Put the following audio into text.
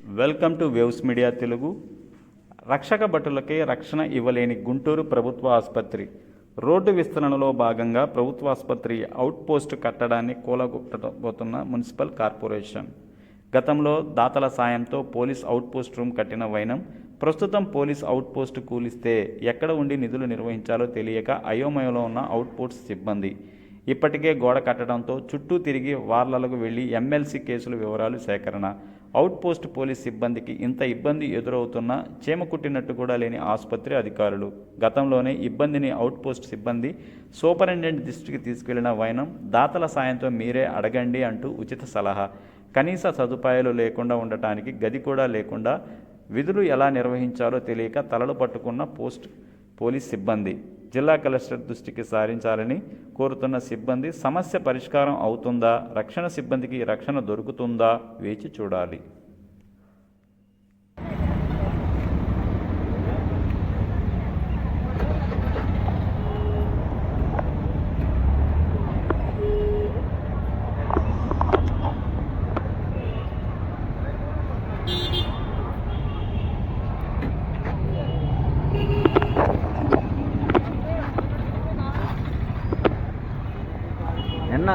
Welcome to waves media Telugu. రక్షక భటులకే రక్షణ ఇవ్వలేని గుంటూరు ప్రభుత్వ ఆసుపత్రి. రోడ్డు విస్తరణలో భాగంగా ప్రభుత్వ ఆసుపత్రి అవుట్ కట్టడాన్ని కూలగొట్టబోతున్న మున్సిపల్ కార్పొరేషన్. గతంలో దాతల సాయంతో పోలీస్ అవుట్ పోస్ట్ రూమ్ కట్టిన వైనం ప్రస్తుతం పోలీస్ అవుట్ పోస్ట్ కూలిస్తే ఎక్కడ ఉండి నిధులు నిర్వహించాలో తెలియక అయోమయంలో ఉన్న అవుట్ పోస్ట్ సిబ్బంది. ఇప్పటికే గోడ కట్టడంతో చుట్టూ తిరిగి వార్లలకు వెళ్ళి ఎమ్మెల్సీ కేసుల వివరాలు సేకరణ. అవుట్ పోస్ట్ పోలీస్ సిబ్బందికి ఇంత ఇబ్బంది ఎదురవుతున్నా చీమ కుట్టినట్టు కూడా లేని ఆసుపత్రి అధికారులు. గతంలోనే ఇబ్బందిని అవుట్ పోస్ట్ సిబ్బంది సూపరింటెండెంట్ దృష్టికి తీసుకెళ్ళిన వైనం దాతల సాయంతో మీరే అడగండి అంటూ ఉచిత సలహా. కనీస సదుపాయాలు లేకుండా ఉండటానికి గది కూడా లేకుండా విధులు ఎలా నిర్వహించాలో తెలియక తలలు పట్టుకున్న పోస్ట్ పోలీస్ సిబ్బంది. జిల్లా కలెక్టర్ దృష్టికి సారించాలని కోరుతున్న సిబ్బంది సమస్య పరిష్కారం అవుతుందా? రక్షణ సిబ్బందికి రక్షణ దొరుకుతుందా? వేచి చూడాలి. என்ன?